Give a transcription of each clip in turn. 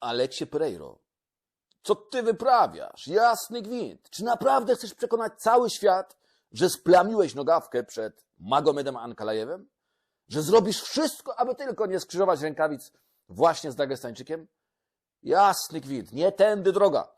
Aleksie Pereiro, co ty wyprawiasz? Jasny gwint. Czy naprawdę chcesz przekonać cały świat, że splamiłeś nogawkę przed Magomedem Ankalajewem? Że zrobisz wszystko, aby tylko nie skrzyżować rękawic właśnie z Dagestańczykiem? Jasny gwint. Nie tędy droga.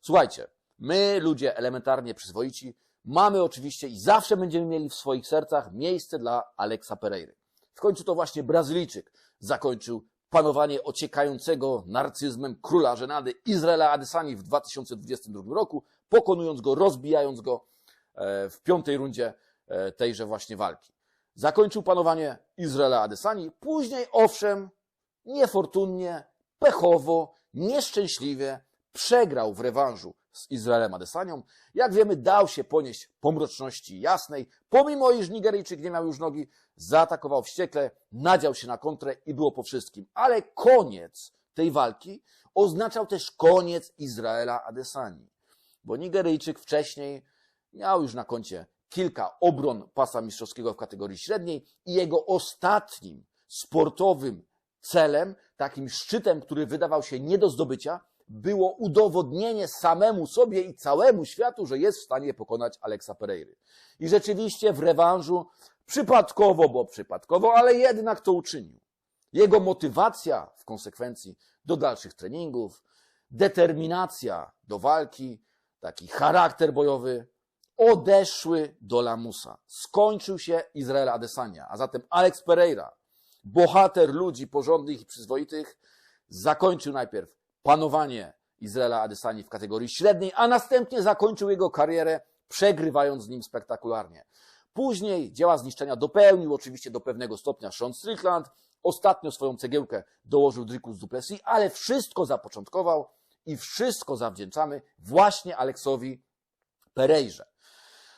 Słuchajcie, my, ludzie elementarnie przyzwoici, mamy oczywiście i zawsze będziemy mieli w swoich sercach miejsce dla Aleksa Pereiry. W końcu to właśnie Brazylijczyk zakończył panowanie ociekającego narcyzmem króla żenady Izraela Adesani w 2022 roku, pokonując go, rozbijając go e, w piątej rundzie e, tejże właśnie walki. Zakończył panowanie Izraela Adesani, później owszem, niefortunnie, pechowo, nieszczęśliwie przegrał w rewanżu z Izraelem Adesanią. Jak wiemy, dał się ponieść pomroczności jasnej, pomimo iż Nigeryjczyk nie miał już nogi, zaatakował wściekle, nadział się na kontrę i było po wszystkim. Ale koniec tej walki oznaczał też koniec Izraela Adesani, bo Nigeryjczyk wcześniej miał już na koncie kilka obron pasa mistrzowskiego w kategorii średniej i jego ostatnim sportowym celem, takim szczytem, który wydawał się nie do zdobycia, było udowodnienie samemu sobie i całemu światu, że jest w stanie pokonać Aleksa Pereiry. I rzeczywiście w rewanżu, przypadkowo, bo przypadkowo, ale jednak to uczynił. Jego motywacja w konsekwencji do dalszych treningów, determinacja do walki, taki charakter bojowy odeszły do lamusa. Skończył się Izrael Adesania, a zatem Alex Pereira, bohater ludzi porządnych i przyzwoitych, zakończył najpierw panowanie Izraela Adesani w kategorii średniej, a następnie zakończył jego karierę, przegrywając z nim spektakularnie. Później dzieła zniszczenia dopełnił oczywiście do pewnego stopnia Sean Strickland, ostatnio swoją cegiełkę dołożył Dricus Duplessis, ale wszystko zapoczątkował i wszystko zawdzięczamy właśnie Aleksowi Pereirze.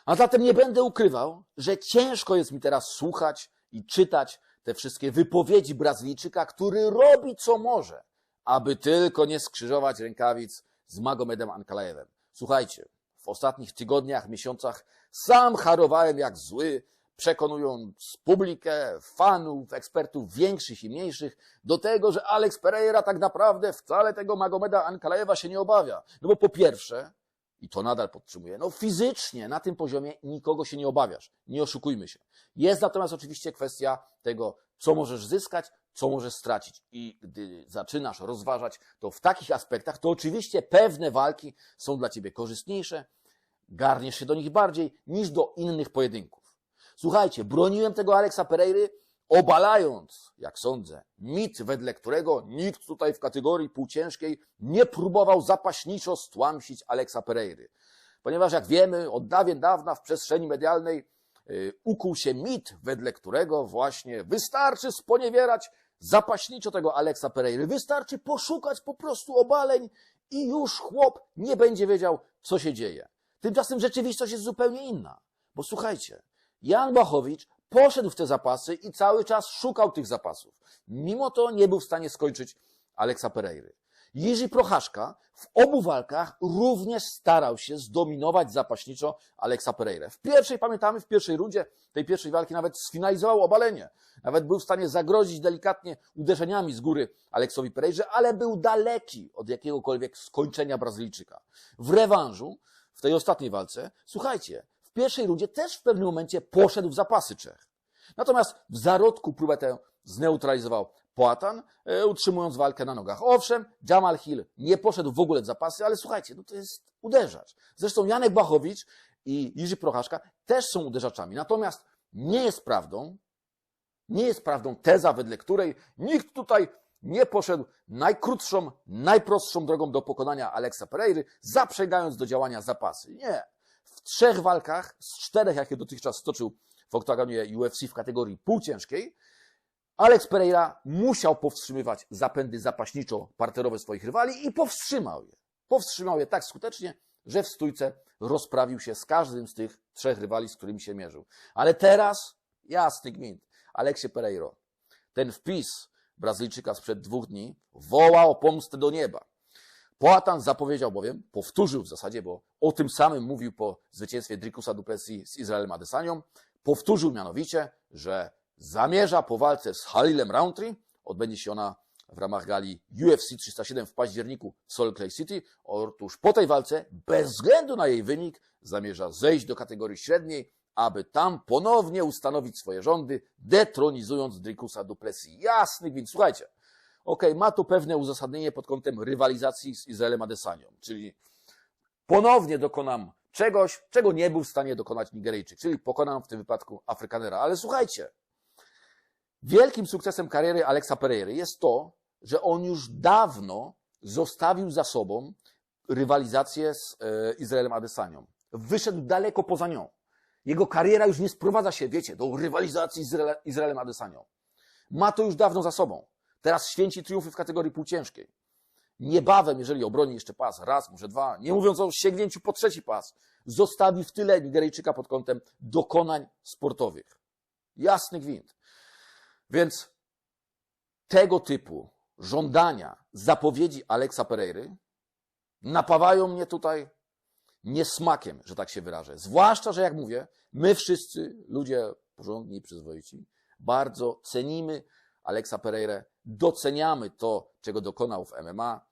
A zatem nie będę ukrywał, że ciężko jest mi teraz słuchać i czytać te wszystkie wypowiedzi Brazylijczyka, który robi co może, aby tylko nie skrzyżować rękawic z Magomedem Ankalajewem. Słuchajcie, w ostatnich tygodniach, miesiącach sam harowałem jak zły, przekonując publikę, fanów, ekspertów większych i mniejszych do tego, że Alex Pereira tak naprawdę wcale tego Magomeda Ankalajewa się nie obawia. No bo po pierwsze, i to nadal podtrzymuję, no fizycznie na tym poziomie nikogo się nie obawiasz. Nie oszukujmy się. Jest natomiast oczywiście kwestia tego, co możesz zyskać, co możesz stracić. I gdy zaczynasz rozważać to w takich aspektach, to oczywiście pewne walki są dla ciebie korzystniejsze, garniesz się do nich bardziej niż do innych pojedynków. Słuchajcie, broniłem tego Aleksa Pereiry, obalając, jak sądzę, mit, wedle którego nikt tutaj w kategorii półciężkiej nie próbował zapaśniczo stłamsić Aleksa Pereiry. Ponieważ, jak wiemy, od dawien dawna w przestrzeni medialnej yy, ukuł się mit, wedle którego właśnie wystarczy sponiewierać zapaśniczo tego Aleksa Pereiry. Wystarczy poszukać po prostu obaleń i już chłop nie będzie wiedział, co się dzieje. Tymczasem rzeczywistość jest zupełnie inna. Bo słuchajcie, Jan Bachowicz poszedł w te zapasy i cały czas szukał tych zapasów. Mimo to nie był w stanie skończyć Aleksa Pereiry. Jiří Prochaszka w obu walkach również starał się zdominować zapaśniczo Aleksa Pereira. W pierwszej, pamiętamy, w pierwszej rundzie tej pierwszej walki nawet sfinalizował obalenie. Nawet był w stanie zagrozić delikatnie uderzeniami z góry Aleksowi Pereirze, ale był daleki od jakiegokolwiek skończenia Brazylijczyka. W rewanżu, w tej ostatniej walce, słuchajcie, w pierwszej rundzie też w pewnym momencie poszedł w zapasy Czech. Natomiast w zarodku próbę tę zneutralizował Poatan, e, utrzymując walkę na nogach. Owszem, Jamal Hill nie poszedł w ogóle w zapasy, ale słuchajcie, no to jest uderzacz. Zresztą Janek Bachowicz i Jiří Prochaszka też są uderzaczami. Natomiast nie jest prawdą, nie jest prawdą teza, wedle której nikt tutaj nie poszedł najkrótszą, najprostszą drogą do pokonania Aleksa Pereiry, zaprzegając do działania zapasy. Nie. W trzech walkach z czterech, jakie dotychczas stoczył w oktagonie UFC w kategorii półciężkiej, Alex Pereira musiał powstrzymywać zapędy zapaśniczo-parterowe swoich rywali i powstrzymał je. Powstrzymał je tak skutecznie, że w stójce rozprawił się z każdym z tych trzech rywali, z którymi się mierzył. Ale teraz, jasny gwint, Aleksie Pereiro, ten wpis Brazylijczyka sprzed dwóch dni woła o pomstę do nieba. Poatan zapowiedział bowiem, powtórzył w zasadzie, bo o tym samym mówił po zwycięstwie Drikusa Duplessis z Izraelem Adesanią, powtórzył mianowicie, że zamierza po walce z Halilem Roundtree, odbędzie się ona w ramach gali UFC 307 w październiku w Salt Lake City. Otóż po tej walce, bez względu na jej wynik, zamierza zejść do kategorii średniej, aby tam ponownie ustanowić swoje rządy, detronizując Drikusa Duplessis. Jasny gwint. Słuchajcie, okej, ma to pewne uzasadnienie pod kątem rywalizacji z Izraelem Adesanią, czyli ponownie dokonam czegoś, czego nie był w stanie dokonać Nigeryjczyk, czyli pokonam w tym wypadku Afrykanera. Ale słuchajcie, wielkim sukcesem kariery Alexa Pereira jest to, że on już dawno zostawił za sobą rywalizację z e, Izraelem Adesanią. Wyszedł daleko poza nią. Jego kariera już nie sprowadza się, wiecie, do rywalizacji z Izrael- Izraelem Adesanią. Ma to już dawno za sobą. Teraz święci triumfy w kategorii półciężkiej. Niebawem, jeżeli obroni jeszcze pas, raz, może dwa, nie mówiąc o sięgnięciu po trzeci pas, zostawi w tyle Nigeryjczyka pod kątem dokonań sportowych. Jasny gwint. Więc tego typu żądania, zapowiedzi Aleksa Pereiry napawają mnie tutaj niesmakiem, że tak się wyrażę. Zwłaszcza, że jak mówię, my wszyscy, ludzie porządni przyzwoici, bardzo cenimy Aleksa Pereirę, doceniamy to, czego dokonał w MMA.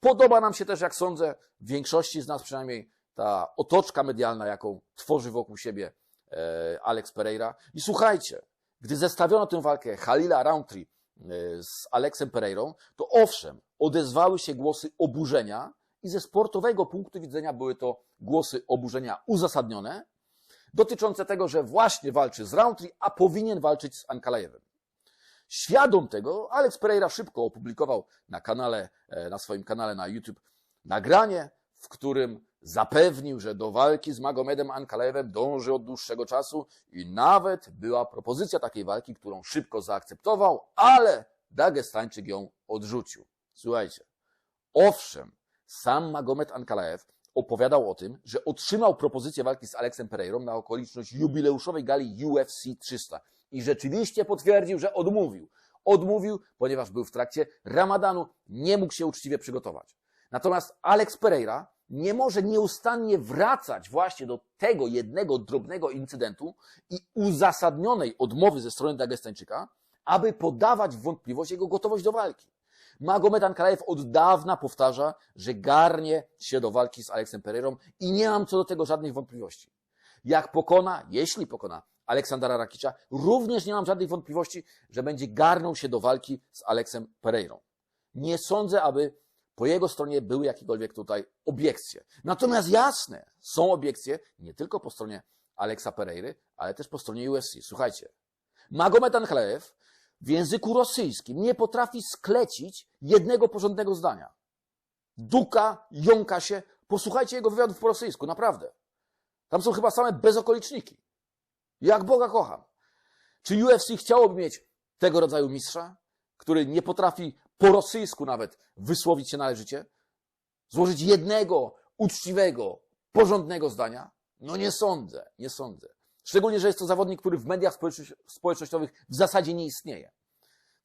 Podoba nam się też, jak sądzę, większości z nas przynajmniej ta otoczka medialna, jaką tworzy wokół siebie e, Alex Pereira. I słuchajcie, gdy zestawiono tę walkę Halila Roundtree e, z Aleksem Pereirą, to owszem, odezwały się głosy oburzenia i ze sportowego punktu widzenia były to głosy oburzenia uzasadnione, dotyczące tego, że właśnie walczy z Roundtree, a powinien walczyć z Ankalajewem. Świadom tego, Alex Pereira szybko opublikował na kanale, e, na swoim kanale na YouTube nagranie, w którym zapewnił, że do walki z Magomedem Ankalajewem dąży od dłuższego czasu i nawet była propozycja takiej walki, którą szybko zaakceptował, ale Dagestańczyk ją odrzucił. Słuchajcie, owszem, sam Magomed Ankalaev opowiadał o tym, że otrzymał propozycję walki z Aleksem Pereirą na okoliczność jubileuszowej gali UFC 300 i rzeczywiście potwierdził, że odmówił. Odmówił, ponieważ był w trakcie ramadanu, nie mógł się uczciwie przygotować. Natomiast Alex Pereira nie może nieustannie wracać właśnie do tego jednego drobnego incydentu i uzasadnionej odmowy ze strony Dagestańczyka, aby podawać w wątpliwość jego gotowość do walki. Magomed Ankalaev od dawna powtarza, że garnie się do walki z Aleksem Pereirą i nie mam co do tego żadnych wątpliwości. Jak pokona, jeśli pokona Aleksandra Rakicza, również nie mam żadnych wątpliwości, że będzie garnął się do walki z Aleksem Pereirą. Nie sądzę, aby po jego stronie były jakiekolwiek tutaj obiekcje. Natomiast jasne, są obiekcje nie tylko po stronie Aleksa Pereiry, ale też po stronie UFC. Słuchajcie, Magomed Ankalaev w języku rosyjskim nie potrafi sklecić jednego porządnego zdania. Duka, jąka się. Posłuchajcie jego wywiadów po rosyjsku, naprawdę. Tam są chyba same bezokoliczniki. Jak Boga kocham. Czy UFC chciałoby mieć tego rodzaju mistrza, który nie potrafi po rosyjsku nawet wysłowić się należycie? Złożyć jednego uczciwego, porządnego zdania? No nie sądzę, nie sądzę. Szczególnie, że jest to zawodnik, który w mediach społecznościowych w zasadzie nie istnieje.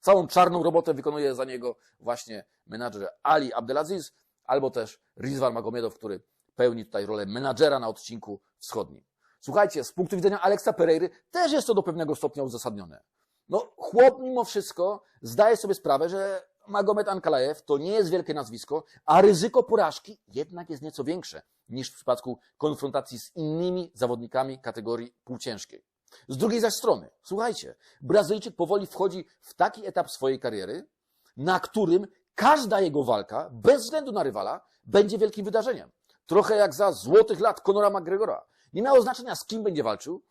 Całą czarną robotę wykonuje za niego właśnie menadżer Ali Abdelaziz, albo też Rizwan Magomedow, który pełni tutaj rolę menadżera na odcinku wschodnim. Słuchajcie, z punktu widzenia Aleksa Pereiry też jest to do pewnego stopnia uzasadnione. No, chłop mimo wszystko zdaje sobie sprawę, że Magomed Ankalaev to nie jest wielkie nazwisko, a ryzyko porażki jednak jest nieco większe niż w przypadku konfrontacji z innymi zawodnikami kategorii półciężkiej. Z drugiej zaś strony, słuchajcie, Brazylijczyk powoli wchodzi w taki etap swojej kariery, na którym każda jego walka, bez względu na rywala, będzie wielkim wydarzeniem. Trochę jak za złotych lat Conora McGregora. Nie miało znaczenia, z kim będzie walczył.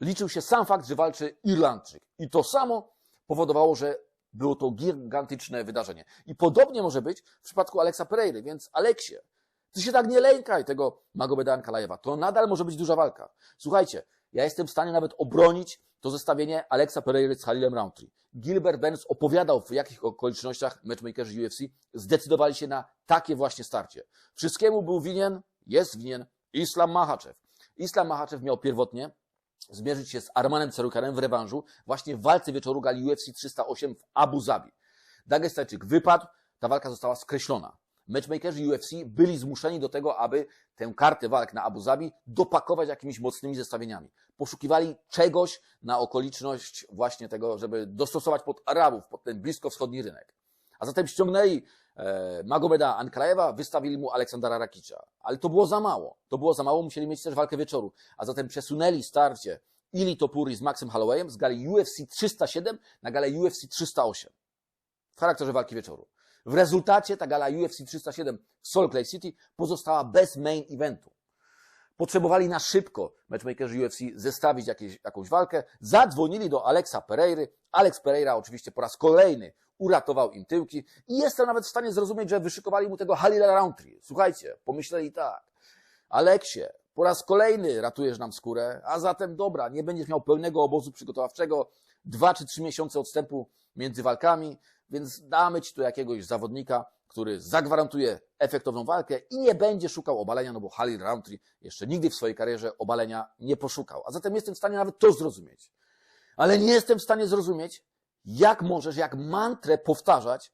Liczył się sam fakt, że walczy Irlandczyk. I to samo powodowało, że było to gigantyczne wydarzenie. I podobnie może być w przypadku Aleksa Pereiry, więc Aleksie, ty się tak nie lękaj tego Magomeda Ankalajewa. To nadal może być duża walka. Słuchajcie, ja jestem w stanie nawet obronić to zestawienie Aleksa Pereiry z Halilem Roundtree. Gilbert Burns opowiadał, w jakich okolicznościach matchmakerzy UFC zdecydowali się na takie właśnie starcie. Wszystkiemu był winien, jest winien Islam Mahachev. Islam Mahachev miał pierwotnie zmierzyć się z Armanem Cerukarem w rewanżu właśnie w walce wieczoru gali UFC 308 w Abu Zabi. Dagestańczyk wypadł, ta walka została skreślona. Matchmakerzy UFC byli zmuszeni do tego, aby tę kartę walk na Abu Zabi dopakować jakimiś mocnymi zestawieniami. Poszukiwali czegoś na okoliczność właśnie tego, żeby dostosować pod Arabów, pod ten bliskowschodni rynek. A zatem ściągnęli Magomeda Ankalaewa, wystawili mu Aleksandra Rakicza. Ale to było za mało. To było za mało, musieli mieć też walkę wieczoru. A zatem przesunęli starcie Ili Topuri z Maxem Hollowayem z gali UFC 307 na galę UFC 308 w charakterze walki wieczoru. W rezultacie ta gala UFC 307 w Salt Lake City pozostała bez main eventu. Potrzebowali na szybko matchmakerzy UFC zestawić jakieś, jakąś walkę. Zadzwonili do Alexa Pereiry. Alex Pereira oczywiście po raz kolejny uratował im tyłki i jestem nawet w stanie zrozumieć, że wyszykowali mu tego Halila Roundtree. Słuchajcie, pomyśleli tak. Aleksie, po raz kolejny ratujesz nam skórę, a zatem dobra, nie będziesz miał pełnego obozu przygotowawczego, dwa czy trzy miesiące odstępu między walkami, więc damy ci tu jakiegoś zawodnika, który zagwarantuje efektowną walkę i nie będzie szukał obalenia, no bo Halil Roundtree jeszcze nigdy w swojej karierze obalenia nie poszukał. A zatem jestem w stanie nawet to zrozumieć. Ale nie jestem w stanie zrozumieć, jak możesz, jak mantrę powtarzać,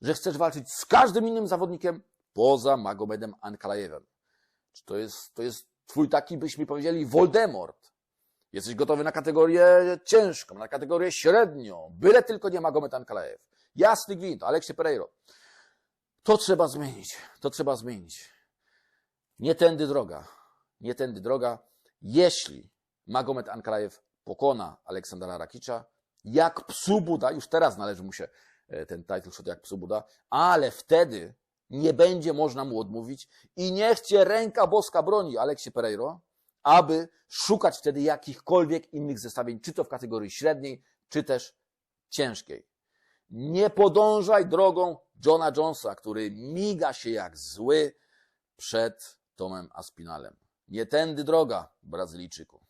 że chcesz walczyć z każdym innym zawodnikiem poza Magomedem Ankalajewem. Czy to jest, to jest twój taki, byśmy powiedzieli, Voldemort? Jesteś gotowy na kategorię ciężką, na kategorię średnią, byle tylko nie Magomed Ankalaev. Jasny gwint, Aleksie Pereiro. To trzeba zmienić, to trzeba zmienić. Nie tędy droga, nie tędy droga. Jeśli Magomed Ankalaev pokona Aleksandra Rakicza, jak psu Buda, już teraz należy mu się e, ten title shot jak psu Buda, ale wtedy nie będzie można mu odmówić i niech cię ręka boska broni, Aleksie Pereiro, aby szukać wtedy jakichkolwiek innych zestawień, czy to w kategorii średniej, czy też ciężkiej. Nie podążaj drogą Johna Jonesa, który miga się jak zły przed Tomem Aspinalem. Nie tędy droga, Brazylijczyku.